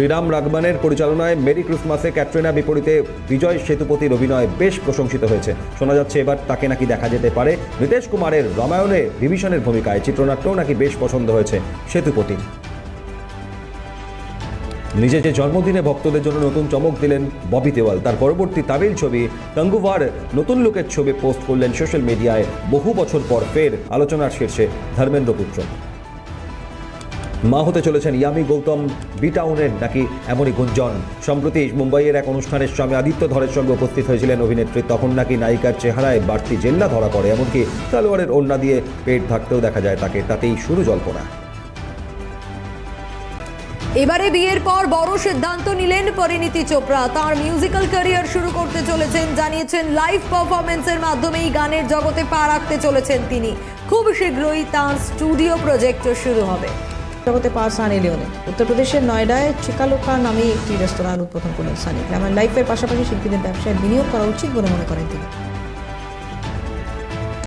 শ্রীরাম রাগমানের পরিচালনায় মেরি ক্রিসমাসে ক্যাটরিনা বিপরীতে বিজয় সেতুপতির অভিনয় বেশ প্রশংসিত হয়েছে। শোনা যাচ্ছে এবার তাকে নাকি দেখা যেতে পারে। নীতিশ কুমারের রামায়ণে বিভীষণের ভূমিকায় চিত্রনাট্যও নাকি বেশ পছন্দ হয়েছে সেতুপতি। নিজের যে জন্মদিনে ভক্তদের জন্য নতুন চমক দিলেন ববি দেওয়াল, তার পরবর্তী তামিল ছবি তঙ্গুভার নতুন লোকের ছবি পোস্ট করলেন সোশ্যাল মিডিয়ায় বহু বছর পর ফের আলোচনার শীর্ষে ধর্মেন্দ্র পুত্র মা হতে চলেছেন ইয়ামি গৌতম বিটাউনের নাকি এমনই গুঞ্জন। সম্প্রতি মুম্বাইয়ের এক অনুষ্ঠানের স্বামী আদিত্য ধরের সঙ্গে উপস্থিত হয়েছিলেন অভিনেত্রী, তখন নাকি নায়িকার চেহারায় বাড়তি জেল্লা ধরা পড়ে, এমনকি তালোয়ারের ওড়না দিয়ে পেট ঢাকতেও দেখা যায় তাকে, তাতেই শুরু জল্পনা। এবারে বিয়ের পর বড় সিদ্ধান্ত নিলেন পরিণীতি চোপড়া। তার মিউজিক্যাল ক্যারিয়ার শুরু করতে চলেছেন, জানিয়েছেন লাইভ পারফরমেন্সের মাধ্যমেই গানের জগতে পা রাখতে চলেছেন তিনি। খুব শীঘ্রই তার স্টুডিও প্রজেক্টও শুরু হবে। জগতে পাওয়া সানি লিওনে। উত্তরপ্রদেশের নয়ডায় চিকালোকা নামে একটি রেস্তোরাঁর উদ্বোধন করলেন সানি। আমার লাইফের পাশাপাশি শিল্পীদের ব্যবসায় বিনিয়োগ করা উচিত বলে মনে করেন তিনি।